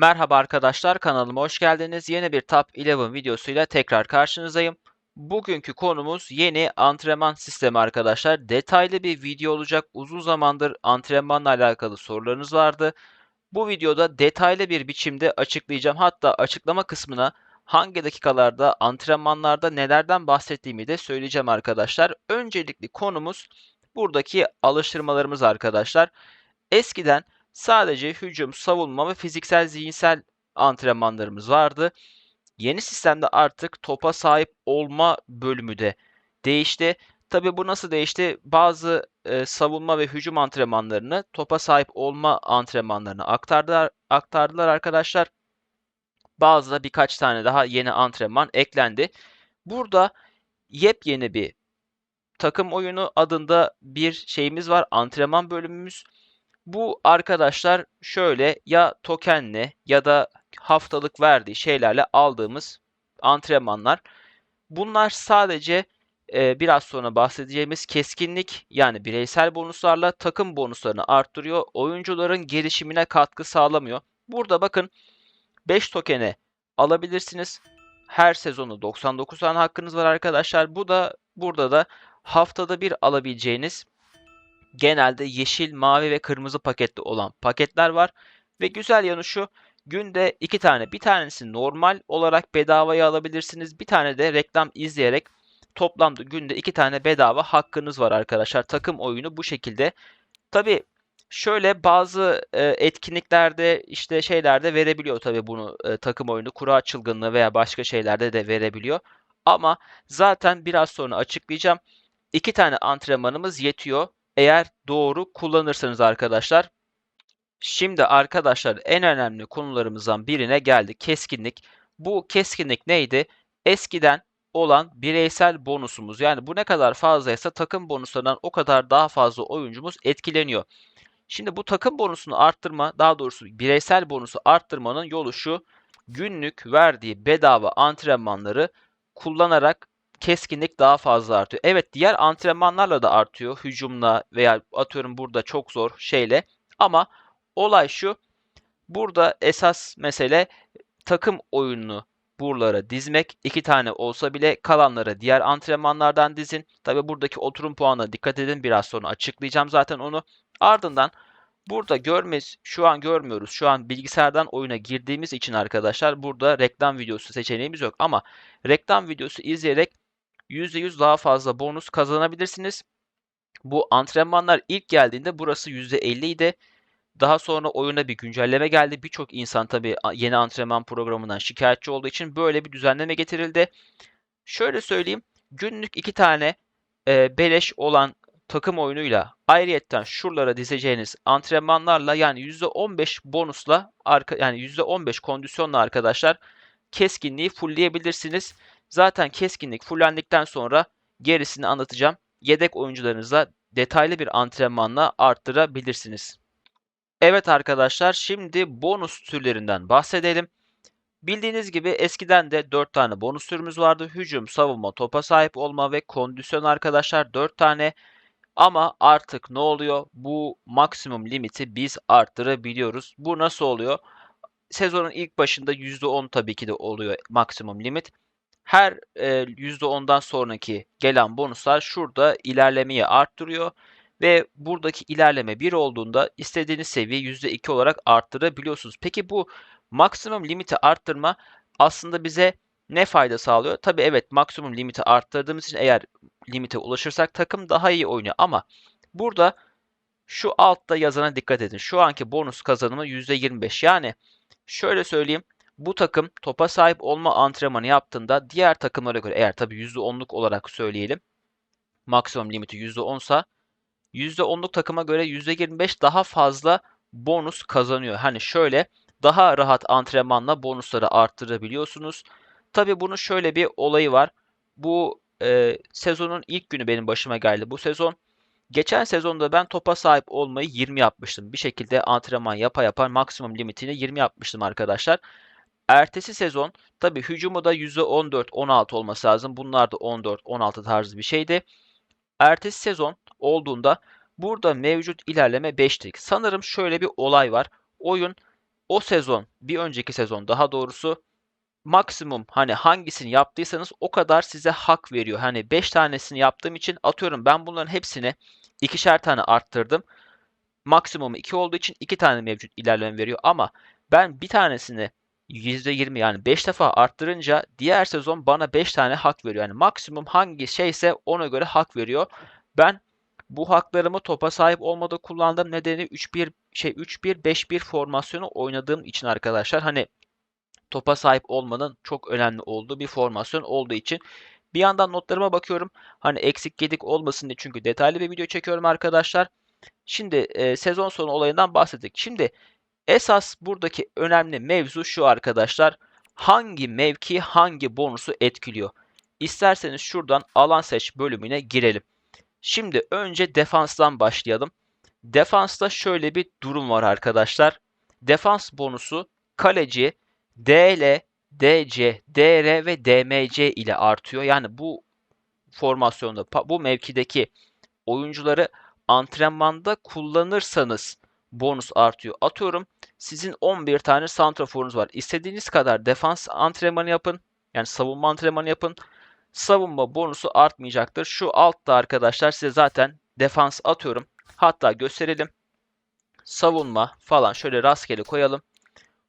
Merhaba arkadaşlar kanalıma hoş geldiniz. Yeni bir Top 11 videosuyla tekrar karşınızdayım. Bugünkü konumuz yeni antrenman sistemi arkadaşlar. Detaylı bir video olacak. Uzun zamandır antrenmanla alakalı sorularınız vardı. Bu videoda detaylı bir biçimde açıklayacağım. Hatta açıklama kısmına hangi dakikalarda antrenmanlarda nelerden bahsettiğimi de söyleyeceğim arkadaşlar. Öncelikli konumuz buradaki alıştırmalarımız arkadaşlar. Eskiden sadece hücum, savunma ve fiziksel zihinsel antrenmanlarımız vardı. Yeni sistemde artık topa sahip olma bölümü de değişti. Tabii bu nasıl değişti? Bazı e, savunma ve hücum antrenmanlarını topa sahip olma antrenmanlarına aktardılar, aktardılar arkadaşlar. Bazı da birkaç tane daha yeni antrenman eklendi. Burada yepyeni bir takım oyunu adında bir şeyimiz var. Antrenman bölümümüz. Bu arkadaşlar şöyle ya tokenle ya da haftalık verdiği şeylerle aldığımız antrenmanlar. Bunlar sadece e, biraz sonra bahsedeceğimiz keskinlik yani bireysel bonuslarla takım bonuslarını arttırıyor. Oyuncuların gelişimine katkı sağlamıyor. Burada bakın 5 tokene alabilirsiniz. Her sezonu 99 tane hakkınız var arkadaşlar. Bu da burada da haftada bir alabileceğiniz genelde yeşil, mavi ve kırmızı paketli olan paketler var. Ve güzel yanı şu, günde iki tane, bir tanesi normal olarak bedavaya alabilirsiniz. Bir tane de reklam izleyerek toplamda günde iki tane bedava hakkınız var arkadaşlar. Takım oyunu bu şekilde. Tabi şöyle bazı e, etkinliklerde işte şeylerde verebiliyor tabi bunu e, takım oyunu kura çılgınlığı veya başka şeylerde de verebiliyor. Ama zaten biraz sonra açıklayacağım. İki tane antrenmanımız yetiyor eğer doğru kullanırsanız arkadaşlar. Şimdi arkadaşlar en önemli konularımızdan birine geldi. Keskinlik. Bu keskinlik neydi? Eskiden olan bireysel bonusumuz. Yani bu ne kadar fazlaysa takım bonuslarından o kadar daha fazla oyuncumuz etkileniyor. Şimdi bu takım bonusunu arttırma, daha doğrusu bireysel bonusu arttırmanın yolu şu. Günlük verdiği bedava antrenmanları kullanarak keskinlik daha fazla artıyor. Evet diğer antrenmanlarla da artıyor. Hücumla veya atıyorum burada çok zor şeyle. Ama olay şu. Burada esas mesele takım oyununu buralara dizmek. iki tane olsa bile kalanları diğer antrenmanlardan dizin. Tabi buradaki oturum puanına dikkat edin. Biraz sonra açıklayacağım zaten onu. Ardından burada görmez şu an görmüyoruz. Şu an bilgisayardan oyuna girdiğimiz için arkadaşlar burada reklam videosu seçeneğimiz yok. Ama reklam videosu izleyerek %100 daha fazla bonus kazanabilirsiniz. Bu antrenmanlar ilk geldiğinde burası %50 idi. Daha sonra oyuna bir güncelleme geldi. Birçok insan tabii yeni antrenman programından şikayetçi olduğu için böyle bir düzenleme getirildi. Şöyle söyleyeyim. Günlük iki tane e, beleş olan takım oyunuyla ayrıyetten şuralara dizeceğiniz antrenmanlarla yani %15 bonusla arka, yani %15 kondisyonla arkadaşlar keskinliği fullleyebilirsiniz. Zaten keskinlik fullendikten sonra gerisini anlatacağım. Yedek oyuncularınızla detaylı bir antrenmanla arttırabilirsiniz. Evet arkadaşlar şimdi bonus türlerinden bahsedelim. Bildiğiniz gibi eskiden de 4 tane bonus türümüz vardı. Hücum, savunma, topa sahip olma ve kondisyon arkadaşlar 4 tane. Ama artık ne oluyor? Bu maksimum limiti biz arttırabiliyoruz. Bu nasıl oluyor? Sezonun ilk başında %10 tabii ki de oluyor maksimum limit her e, %10'dan sonraki gelen bonuslar şurada ilerlemeyi arttırıyor ve buradaki ilerleme 1 olduğunda istediğiniz seviye %2 olarak arttırabiliyorsunuz. Peki bu maksimum limiti arttırma aslında bize ne fayda sağlıyor? Tabi evet maksimum limiti arttırdığımız için eğer limite ulaşırsak takım daha iyi oynuyor ama burada şu altta yazana dikkat edin. Şu anki bonus kazanımı %25 yani şöyle söyleyeyim bu takım topa sahip olma antrenmanı yaptığında diğer takımlara göre eğer tabi %10'luk olarak söyleyelim. Maksimum limiti %10 sa %10'luk takıma göre %25 daha fazla bonus kazanıyor. Hani şöyle daha rahat antrenmanla bonusları arttırabiliyorsunuz. Tabi bunun şöyle bir olayı var. Bu e, sezonun ilk günü benim başıma geldi. Bu sezon geçen sezonda ben topa sahip olmayı 20 yapmıştım. Bir şekilde antrenman yapa yapa maksimum limitini 20 yapmıştım arkadaşlar. Ertesi sezon tabi hücumu da %14-16 olması lazım. Bunlar da 14-16 tarzı bir şeydi. Ertesi sezon olduğunda burada mevcut ilerleme 5'lik. Sanırım şöyle bir olay var. Oyun o sezon, bir önceki sezon daha doğrusu maksimum hani hangisini yaptıysanız o kadar size hak veriyor. Hani 5 tanesini yaptığım için atıyorum ben bunların hepsini ikişer tane arttırdım. Maksimum 2 olduğu için 2 tane mevcut ilerleme veriyor ama ben bir tanesini %20 yani 5 defa arttırınca diğer sezon bana 5 tane hak veriyor. Yani maksimum hangi şeyse ona göre hak veriyor. Ben bu haklarımı topa sahip olmada kullandığım nedeni 3-1 şey 3-1 5-1 formasyonu oynadığım için arkadaşlar hani topa sahip olmanın çok önemli olduğu bir formasyon olduğu için bir yandan notlarıma bakıyorum. Hani eksik gedik olmasın diye çünkü detaylı bir video çekiyorum arkadaşlar. Şimdi e, sezon sonu olayından bahsettik. Şimdi esas buradaki önemli mevzu şu arkadaşlar. Hangi mevki hangi bonusu etkiliyor? İsterseniz şuradan alan seç bölümüne girelim. Şimdi önce defanstan başlayalım. Defansta şöyle bir durum var arkadaşlar. Defans bonusu kaleci DL, DC, DR ve DMC ile artıyor. Yani bu formasyonda bu mevkideki oyuncuları antrenmanda kullanırsanız bonus artıyor. Atıyorum sizin 11 tane santraforunuz var. İstediğiniz kadar defans antrenmanı yapın. Yani savunma antrenmanı yapın. Savunma bonusu artmayacaktır. Şu altta arkadaşlar size zaten defans atıyorum. Hatta gösterelim. Savunma falan şöyle rastgele koyalım.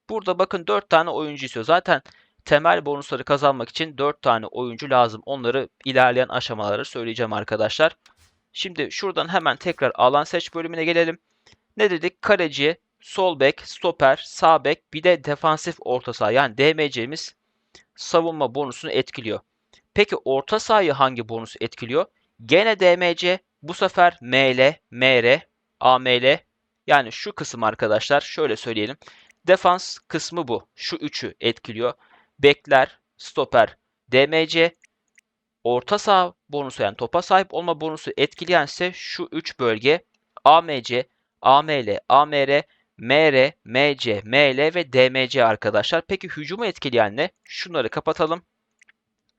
Burada bakın 4 tane oyuncu istiyor. Zaten temel bonusları kazanmak için 4 tane oyuncu lazım. Onları ilerleyen aşamaları söyleyeceğim arkadaşlar. Şimdi şuradan hemen tekrar alan seç bölümüne gelelim. Ne dedik? Kaleci, sol bek, stoper, sağ bek bir de defansif orta saha yani DMC'miz savunma bonusunu etkiliyor. Peki orta sahayı hangi bonus etkiliyor? Gene DMC bu sefer ML, MR, AML yani şu kısım arkadaşlar şöyle söyleyelim. Defans kısmı bu. Şu üçü etkiliyor. Bekler, stoper, DMC, orta saha bonusu yani topa sahip olma bonusu etkileyen ise şu üç bölge AMC, AML, AMR, MR, MC, ML ve DMC arkadaşlar. Peki hücumu etkileyen ne? Şunları kapatalım.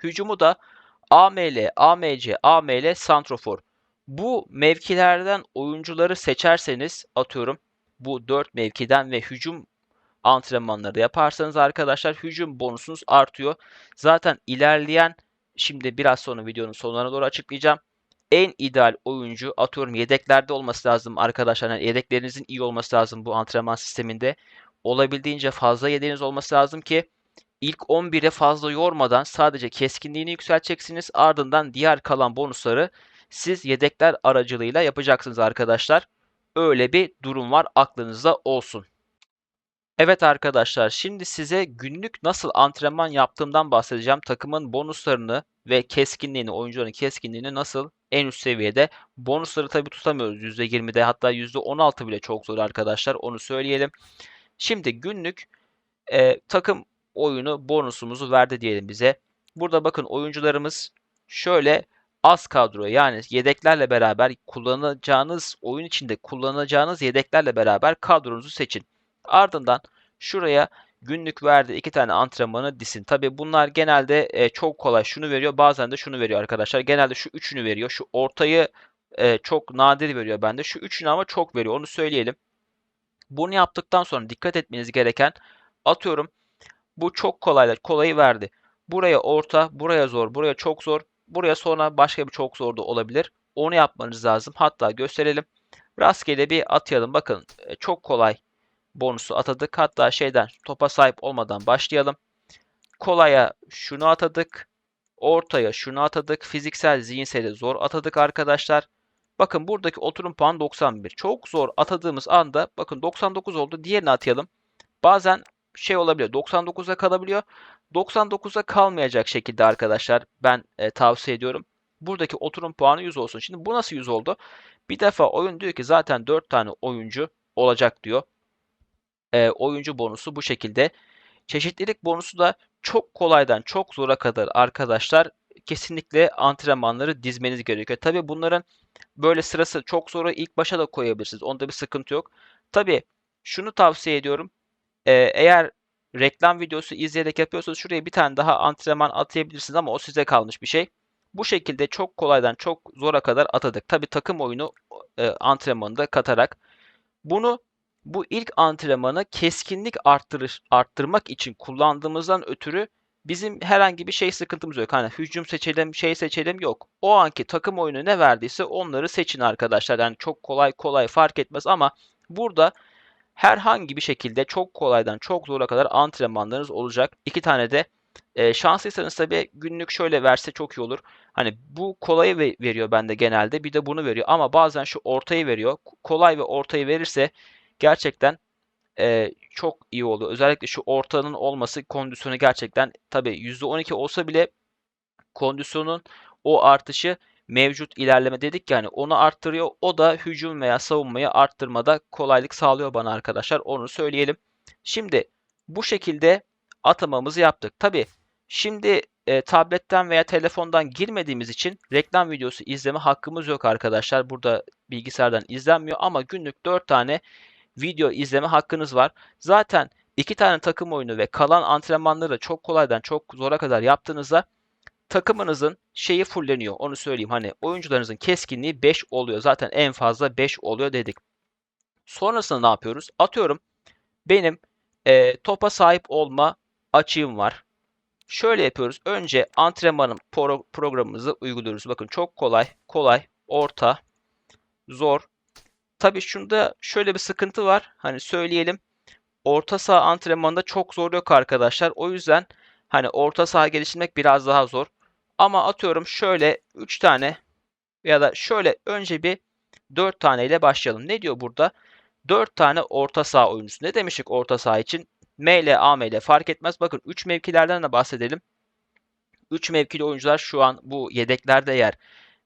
Hücumu da AML, AMC, AML, Santrofor. Bu mevkilerden oyuncuları seçerseniz atıyorum bu 4 mevkiden ve hücum antrenmanları yaparsanız arkadaşlar hücum bonusunuz artıyor. Zaten ilerleyen şimdi biraz sonra videonun sonlarına doğru açıklayacağım. En ideal oyuncu atıyorum yedeklerde olması lazım arkadaşlar. Yani yedeklerinizin iyi olması lazım bu antrenman sisteminde. Olabildiğince fazla yedeğiniz olması lazım ki ilk 11'e fazla yormadan sadece keskinliğini yükselteceksiniz. Ardından diğer kalan bonusları siz yedekler aracılığıyla yapacaksınız arkadaşlar. Öyle bir durum var aklınızda olsun. Evet arkadaşlar şimdi size günlük nasıl antrenman yaptığımdan bahsedeceğim. Takımın bonuslarını ve keskinliğini, oyuncuların keskinliğini nasıl en üst seviyede. Bonusları tabi tutamıyoruz %20'de hatta %16 bile çok zor arkadaşlar onu söyleyelim. Şimdi günlük e, takım oyunu bonusumuzu verdi diyelim bize. Burada bakın oyuncularımız şöyle az kadro yani yedeklerle beraber kullanacağınız oyun içinde kullanacağınız yedeklerle beraber kadronuzu seçin. Ardından şuraya günlük verdiği iki tane antrenmanı disin. Tabi bunlar genelde e, çok kolay şunu veriyor bazen de şunu veriyor arkadaşlar. Genelde şu üçünü veriyor. Şu ortayı e, çok nadir veriyor bende. Şu üçünü ama çok veriyor onu söyleyelim. Bunu yaptıktan sonra dikkat etmeniz gereken atıyorum bu çok kolaylar. Kolayı verdi. Buraya orta, buraya zor, buraya çok zor. Buraya sonra başka bir çok zor da olabilir. Onu yapmanız lazım. Hatta gösterelim. Rastgele bir atayalım. Bakın e, çok kolay bonusu atadık. Hatta şeyden topa sahip olmadan başlayalım. Kolaya şunu atadık. Ortaya şunu atadık. Fiziksel, zihinsel zor atadık arkadaşlar. Bakın buradaki oturum puan 91. Çok zor atadığımız anda bakın 99 oldu. Diğerini atayalım. Bazen şey olabiliyor. 99'a kalabiliyor. 99'a kalmayacak şekilde arkadaşlar ben e, tavsiye ediyorum. Buradaki oturum puanı 100 olsun. Şimdi bu nasıl 100 oldu? Bir defa oyun diyor ki zaten 4 tane oyuncu olacak diyor. E, oyuncu bonusu bu şekilde. Çeşitlilik bonusu da çok kolaydan çok zora kadar arkadaşlar kesinlikle antrenmanları dizmeniz gerekiyor. Tabi bunların böyle sırası çok zora ilk başa da koyabilirsiniz. Onda bir sıkıntı yok. Tabi şunu tavsiye ediyorum. Ee, eğer reklam videosu izleyerek yapıyorsanız şuraya bir tane daha antrenman atayabilirsiniz ama o size kalmış bir şey. Bu şekilde çok kolaydan çok zora kadar atadık. Tabi takım oyunu e, antrenmanı da katarak. Bunu bu ilk antrenmanı keskinlik arttırış, arttırmak için kullandığımızdan ötürü bizim herhangi bir şey sıkıntımız yok. Hani hücum seçelim, şey seçelim yok. O anki takım oyunu ne verdiyse onları seçin arkadaşlar. Yani çok kolay kolay fark etmez ama burada herhangi bir şekilde çok kolaydan çok zora kadar antrenmanlarınız olacak. İki tane de e, şanslıysanız tabii günlük şöyle verse çok iyi olur. Hani bu kolayı ve- veriyor bende genelde. Bir de bunu veriyor. Ama bazen şu ortayı veriyor. Kolay ve ortayı verirse gerçekten e, çok iyi oluyor. Özellikle şu ortanın olması kondisyonu gerçekten tabii %12 olsa bile kondisyonun o artışı mevcut ilerleme dedik yani onu arttırıyor. O da hücum veya savunmayı arttırmada kolaylık sağlıyor bana arkadaşlar. Onu söyleyelim. Şimdi bu şekilde atamamızı yaptık. Tabii şimdi e, tabletten veya telefondan girmediğimiz için reklam videosu izleme hakkımız yok arkadaşlar. Burada bilgisayardan izlenmiyor ama günlük 4 tane video izleme hakkınız var. Zaten 2 tane takım oyunu ve kalan antrenmanları da çok kolaydan çok zora kadar yaptığınızda takımınızın şeyi fulleniyor. Onu söyleyeyim. Hani oyuncularınızın keskinliği 5 oluyor. Zaten en fazla 5 oluyor dedik. Sonrasında ne yapıyoruz? Atıyorum benim e, topa sahip olma açığım var. Şöyle yapıyoruz. Önce antrenmanın pro- programımızı uyguluyoruz. Bakın çok kolay, kolay, orta, zor. Tabii şunda şöyle bir sıkıntı var. Hani söyleyelim. Orta saha antrenmanında çok zor yok arkadaşlar. O yüzden hani orta saha geliştirmek biraz daha zor. Ama atıyorum şöyle 3 tane ya da şöyle önce bir 4 tane ile başlayalım. Ne diyor burada? 4 tane orta saha oyuncusu. Ne demiştik orta saha için? M ile A M ile fark etmez. Bakın 3 mevkilerden de bahsedelim. 3 mevkili oyuncular şu an bu yedeklerde yer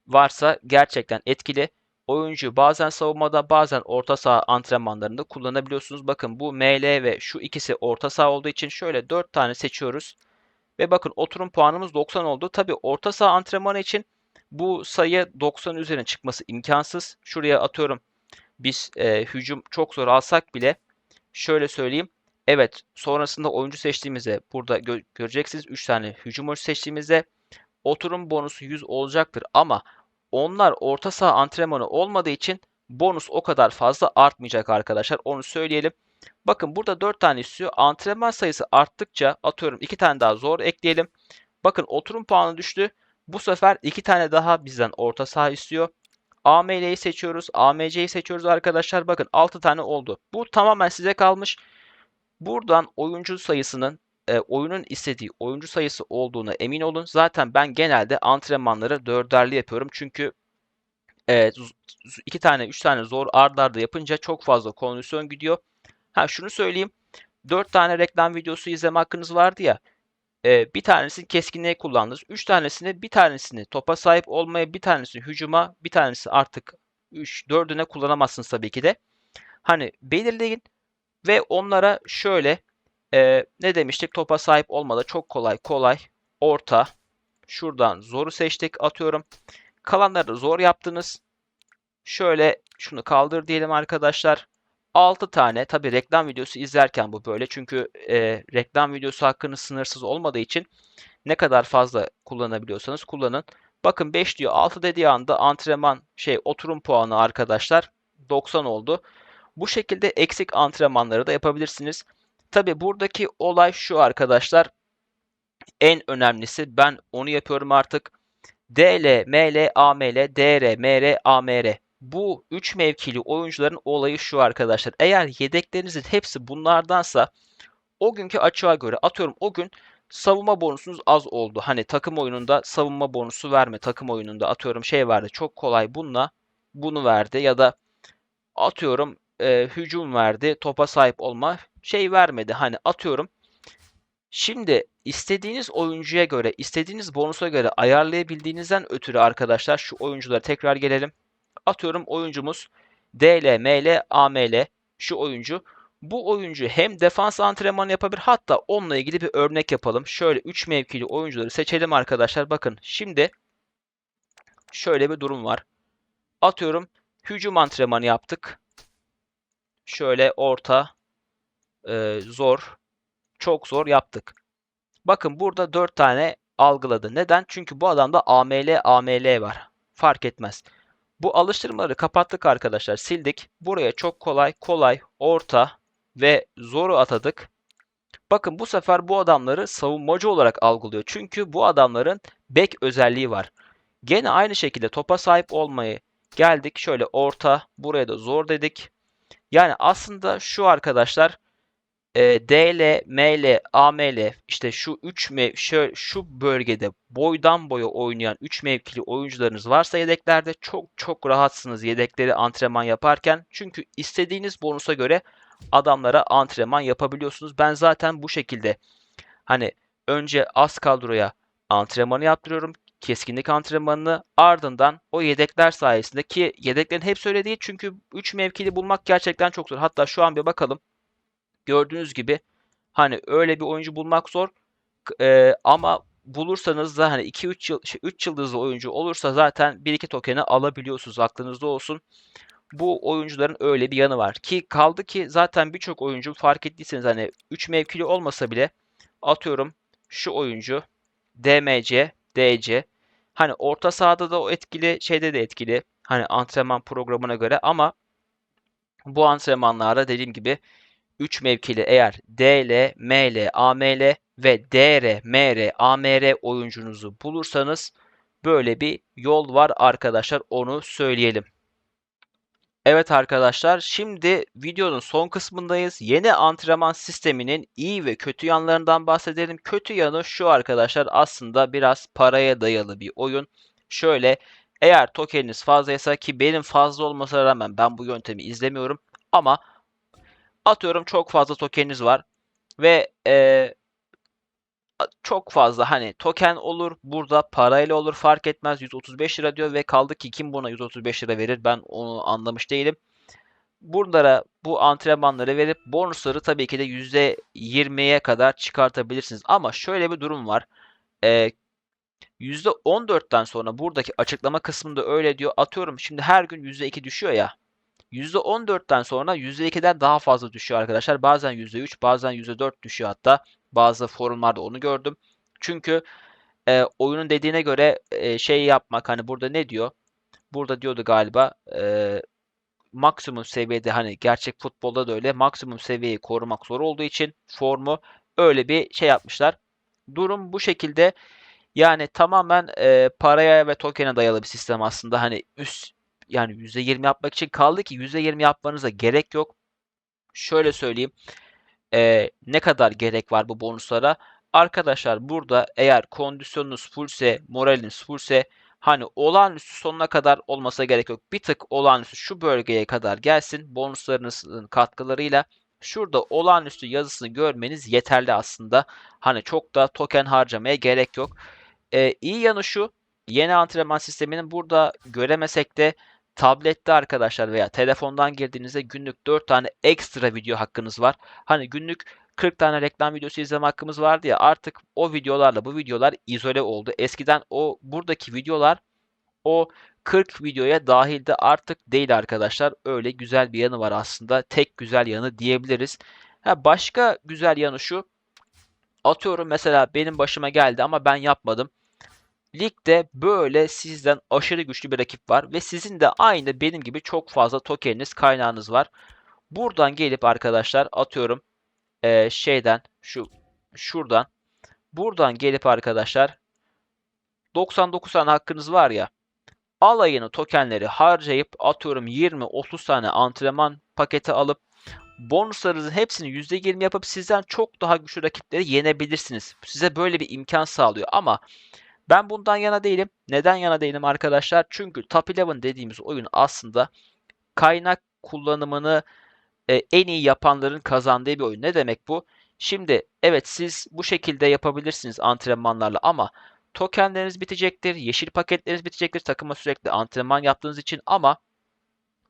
varsa gerçekten etkili. Oyuncu bazen savunmada bazen orta saha antrenmanlarında kullanabiliyorsunuz. Bakın bu ML ve şu ikisi orta saha olduğu için şöyle 4 tane seçiyoruz. Ve bakın oturum puanımız 90 oldu. Tabi orta saha antrenmanı için bu sayı 90 üzerine çıkması imkansız. Şuraya atıyorum biz e, hücum çok zor alsak bile şöyle söyleyeyim. Evet sonrasında oyuncu seçtiğimizde burada gö- göreceksiniz 3 tane hücum oyuncusu seçtiğimizde oturum bonusu 100 olacaktır ama onlar orta saha antrenmanı olmadığı için bonus o kadar fazla artmayacak arkadaşlar. Onu söyleyelim. Bakın burada 4 tane istiyor. Antrenman sayısı arttıkça atıyorum 2 tane daha zor ekleyelim. Bakın oturum puanı düştü. Bu sefer 2 tane daha bizden orta saha istiyor. AML'yi seçiyoruz. AMC'yi seçiyoruz arkadaşlar. Bakın 6 tane oldu. Bu tamamen size kalmış. Buradan oyuncu sayısının e, oyunun istediği oyuncu sayısı olduğuna emin olun. Zaten ben genelde antrenmanları dörderli yapıyorum. Çünkü e, iki tane, üç tane zor ard arda yapınca çok fazla kondisyon gidiyor. Ha şunu söyleyeyim. Dört tane reklam videosu izleme hakkınız vardı ya. E, bir tanesini keskinliğe kullandınız. Üç tanesini, bir tanesini topa sahip olmaya, bir tanesini hücuma, bir tanesi artık üç, dördüne kullanamazsınız tabii ki de. Hani belirleyin ve onlara şöyle e, ne demiştik? Topa sahip olmada çok kolay, kolay, orta. Şuradan zoru seçtik, atıyorum. Kalanları zor yaptınız. Şöyle şunu kaldır diyelim arkadaşlar. 6 tane tabi reklam videosu izlerken bu böyle. Çünkü e, reklam videosu hakkınız sınırsız olmadığı için ne kadar fazla kullanabiliyorsanız kullanın. Bakın 5 diyor 6 dediği anda antrenman şey oturum puanı arkadaşlar 90 oldu. Bu şekilde eksik antrenmanları da yapabilirsiniz. Tabi buradaki olay şu arkadaşlar. En önemlisi ben onu yapıyorum artık. DL, ML, AML, DR, MR, AMR. Bu 3 mevkili oyuncuların olayı şu arkadaşlar. Eğer yedeklerinizin hepsi bunlardansa o günkü açığa göre atıyorum o gün savunma bonusunuz az oldu. Hani takım oyununda savunma bonusu verme. Takım oyununda atıyorum şey vardı. Çok kolay bununla bunu verdi ya da atıyorum e, hücum verdi. Topa sahip olma şey vermedi. Hani atıyorum. Şimdi istediğiniz oyuncuya göre, istediğiniz bonusa göre ayarlayabildiğinizden ötürü arkadaşlar şu oyunculara tekrar gelelim. Atıyorum oyuncumuz DL, ML, AML şu oyuncu. Bu oyuncu hem defans antrenmanı yapabilir hatta onunla ilgili bir örnek yapalım. Şöyle 3 mevkili oyuncuları seçelim arkadaşlar. Bakın şimdi şöyle bir durum var. Atıyorum hücum antrenmanı yaptık. Şöyle orta, e, zor, çok zor yaptık. Bakın burada 4 tane algıladı. Neden? Çünkü bu adamda AML, AML var. Fark etmez. Bu alıştırmaları kapattık arkadaşlar. Sildik. Buraya çok kolay, kolay, orta ve zoru atadık. Bakın bu sefer bu adamları savunmacı olarak algılıyor. Çünkü bu adamların bek özelliği var. Gene aynı şekilde topa sahip olmayı geldik. Şöyle orta, buraya da zor dedik. Yani aslında şu arkadaşlar e, DL, ML, AML işte şu 3 mev şöyle, şu bölgede boydan boya oynayan 3 mevkili oyuncularınız varsa yedeklerde çok çok rahatsınız yedekleri antrenman yaparken. Çünkü istediğiniz bonusa göre adamlara antrenman yapabiliyorsunuz. Ben zaten bu şekilde hani önce az kadroya antrenmanı yaptırıyorum. Keskinlik antrenmanını ardından o yedekler sayesinde ki yedeklerin hepsi öyle değil çünkü 3 mevkili bulmak gerçekten çok zor. Hatta şu an bir bakalım. Gördüğünüz gibi hani öyle bir oyuncu bulmak zor. Ee, ama bulursanız da hani 2-3 yıl, şey, 3 yıldızlı oyuncu olursa zaten 1-2 tokeni alabiliyorsunuz. Aklınızda olsun. Bu oyuncuların öyle bir yanı var. Ki kaldı ki zaten birçok oyuncu fark ettiyseniz hani 3 mevkili olmasa bile atıyorum şu oyuncu DMC, DC hani orta sahada da o etkili, şeyde de etkili. Hani antrenman programına göre ama bu antrenmanlarda dediğim gibi 3 mevkili eğer DL, ML, AML ve DR, MR, AMR oyuncunuzu bulursanız böyle bir yol var arkadaşlar onu söyleyelim. Evet arkadaşlar şimdi videonun son kısmındayız. Yeni antrenman sisteminin iyi ve kötü yanlarından bahsedelim. Kötü yanı şu arkadaşlar aslında biraz paraya dayalı bir oyun. Şöyle eğer tokeniniz fazlaysa ki benim fazla olmasına rağmen ben bu yöntemi izlemiyorum. Ama atıyorum çok fazla tokeniniz var ve e, çok fazla hani token olur burada parayla olur fark etmez 135 lira diyor ve kaldı ki kim buna 135 lira verir ben onu anlamış değilim. Bunlara bu antrenmanları verip bonusları tabii ki de %20'ye kadar çıkartabilirsiniz. Ama şöyle bir durum var. Ee, %14'ten sonra buradaki açıklama kısmında öyle diyor. Atıyorum şimdi her gün %2 düşüyor ya. %14'ten sonra %2'den daha fazla düşüyor arkadaşlar. Bazen %3 bazen %4 düşüyor hatta. Bazı forumlarda onu gördüm. Çünkü e, oyunun dediğine göre e, şey yapmak hani burada ne diyor? Burada diyordu galiba e, maksimum seviyede hani gerçek futbolda da öyle maksimum seviyeyi korumak zor olduğu için formu öyle bir şey yapmışlar. Durum bu şekilde. Yani tamamen e, paraya ve tokene dayalı bir sistem aslında. Hani üst yani %20 yapmak için kaldı ki %20 yapmanıza gerek yok. Şöyle söyleyeyim. E, ne kadar gerek var bu bonuslara? Arkadaşlar burada eğer kondisyonunuz fullse, moraliniz fullse hani olağanüstü sonuna kadar olmasa gerek yok. Bir tık olağanüstü şu bölgeye kadar gelsin bonuslarınızın katkılarıyla. Şurada olağanüstü yazısını görmeniz yeterli aslında. Hani çok da token harcamaya gerek yok. Ee, iyi yanı şu. Yeni antrenman sisteminin burada göremesek de tablette arkadaşlar veya telefondan girdiğinizde günlük 4 tane ekstra video hakkınız var. Hani günlük 40 tane reklam videosu izleme hakkımız vardı ya artık o videolarla bu videolar izole oldu. Eskiden o buradaki videolar o 40 videoya dahilde artık değil arkadaşlar. Öyle güzel bir yanı var aslında. Tek güzel yanı diyebiliriz. Ha, başka güzel yanı şu. Atıyorum mesela benim başıma geldi ama ben yapmadım. Ligde böyle sizden aşırı güçlü bir rakip var ve sizin de aynı benim gibi çok fazla tokeniniz, kaynağınız var. Buradan gelip arkadaşlar atıyorum e, şeyden şu şuradan buradan gelip arkadaşlar 99 tane hakkınız var ya alayını tokenleri harcayıp atıyorum 20-30 tane antrenman paketi alıp bonuslarınızın hepsini %20 yapıp sizden çok daha güçlü rakipleri yenebilirsiniz. Size böyle bir imkan sağlıyor ama ben bundan yana değilim. Neden yana değilim arkadaşlar? Çünkü Top 11 dediğimiz oyun aslında kaynak kullanımını e, en iyi yapanların kazandığı bir oyun. Ne demek bu? Şimdi evet siz bu şekilde yapabilirsiniz antrenmanlarla ama tokenleriniz bitecektir, yeşil paketleriniz bitecektir takıma sürekli antrenman yaptığınız için ama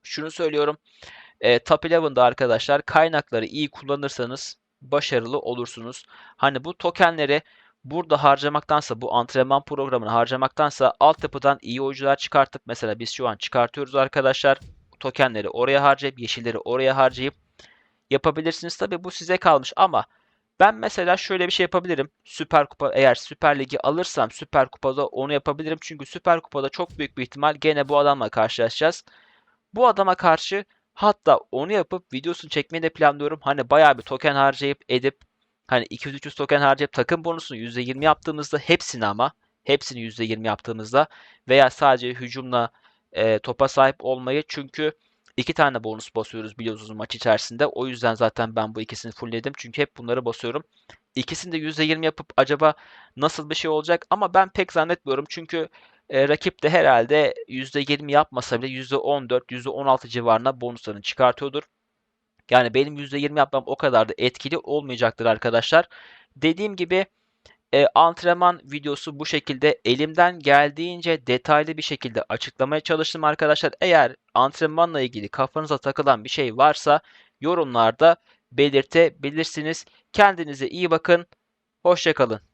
şunu söylüyorum. E, Top 11'da arkadaşlar kaynakları iyi kullanırsanız başarılı olursunuz. Hani bu tokenleri burada harcamaktansa bu antrenman programını harcamaktansa altyapıdan iyi oyuncular çıkartıp mesela biz şu an çıkartıyoruz arkadaşlar. Tokenleri oraya harcayıp yeşilleri oraya harcayıp yapabilirsiniz. Tabi bu size kalmış ama Ben mesela şöyle bir şey yapabilirim. Süper Kupa eğer Süper Ligi alırsam Süper Kupa'da onu yapabilirim. Çünkü Süper Kupa'da çok büyük bir ihtimal gene bu adamla karşılaşacağız. Bu adama karşı hatta onu yapıp videosunu çekmeyi de planlıyorum. Hani bayağı bir token harcayıp edip hani 200-300 token harcayıp takım bonusunu %20 yaptığımızda hepsini ama hepsini %20 yaptığımızda veya sadece hücumla e, topa sahip olmayı çünkü iki tane bonus basıyoruz biliyorsunuz maç içerisinde. O yüzden zaten ben bu ikisini fullledim. Çünkü hep bunları basıyorum. İkisini de %20 yapıp acaba nasıl bir şey olacak? Ama ben pek zannetmiyorum. Çünkü e, rakip de herhalde %20 yapmasa bile %14, %16 civarına bonuslarını çıkartıyordur. Yani benim %20 yapmam o kadar da etkili olmayacaktır arkadaşlar. Dediğim gibi e, antrenman videosu bu şekilde elimden geldiğince detaylı bir şekilde açıklamaya çalıştım arkadaşlar. Eğer antrenmanla ilgili kafanıza takılan bir şey varsa yorumlarda belirtebilirsiniz. Kendinize iyi bakın. Hoşçakalın.